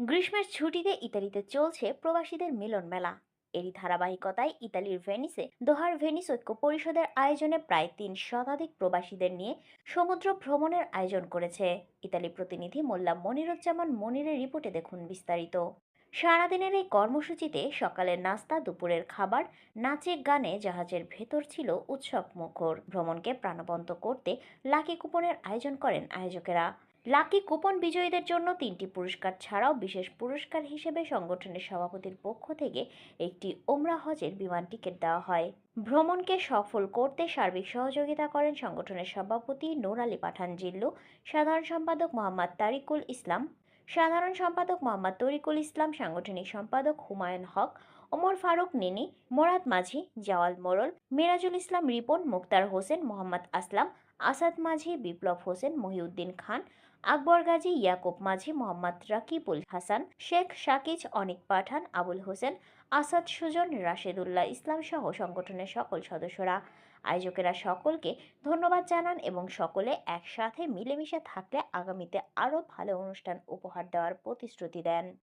গ্রীষ্মের ছুটিতে ইতালিতে চলছে প্রবাসীদের মিলন মেলা। এরই ধারাবাহিকতায় ইতালির ভেনিসে দোহার ভেনিস ঐক্য পরিষদের আয়োজনে প্রায় তিন শতাধিক প্রবাসীদের নিয়ে সমুদ্র ভ্রমণের আয়োজন করেছে। ইতালি প্রতিনিধি মোল্লা মনিরুজ্জামান মনিরের রিপোর্টে দেখুন বিস্তারিত। সারাদিনের এই কর্মসূচিতে সকালের নাস্তা, দুপুরের খাবার নাচে গানে জাহাজের ভেতর ছিল উৎসব মুখর ভ্রমণকে প্রাণবন্ত করতে লাকি কুপনের আয়োজন করেন আয়োজকেরা। লাকি কুপন বিজয়ীদের জন্য তিনটি পুরস্কার ছাড়াও বিশেষ পুরস্কার হিসেবে সংগঠনের সভাপতির পক্ষ থেকে একটি ওমরা হজের বিমান টিকিট দেওয়া হয়। ভ্রমণকে সফল করতে সার্বিক সহযোগিতা করেন সংগঠনের সভাপতি নূর আলী পাঠান জিল্লু, সাধারণ সম্পাদক মোহাম্মদ তারিকুল ইসলাম, সাধারণ সম্পাদক মোহাম্মদ তরিকুল ইসলাম, সাংগঠনিক সম্পাদক হুমায়ুন হক, ওমর ফারুক নিনি, মোরাদ মাঝি, জাওয়াল মোরল, মিরাজুল ইসলাম রিপন, মুক্তার হোসেন, মোহাম্মদ আসলাম, আসাদ মাঝি, বিপ্লব হোসেন, মহিউদ্দিন খান আকবর গাজী, ইয়াকুব মাঝি, মোহাম্মদ রাকিবুল হাসান, শেখ শাকিজ, অনিক পাঠান, আবুল হোসেন, আসাদ সুজন, রাশেদুল্লাহ ইসলাম সহ সংগঠনের সকল সদস্যরা। আয়োজকেরা সকলকে ধন্যবাদ জানান এবং সকলে একসাথে মিলেমিশে থাকলে আগামীতে আরও ভালো অনুষ্ঠান উপহার দেওয়ার প্রতিশ্রুতি দেন।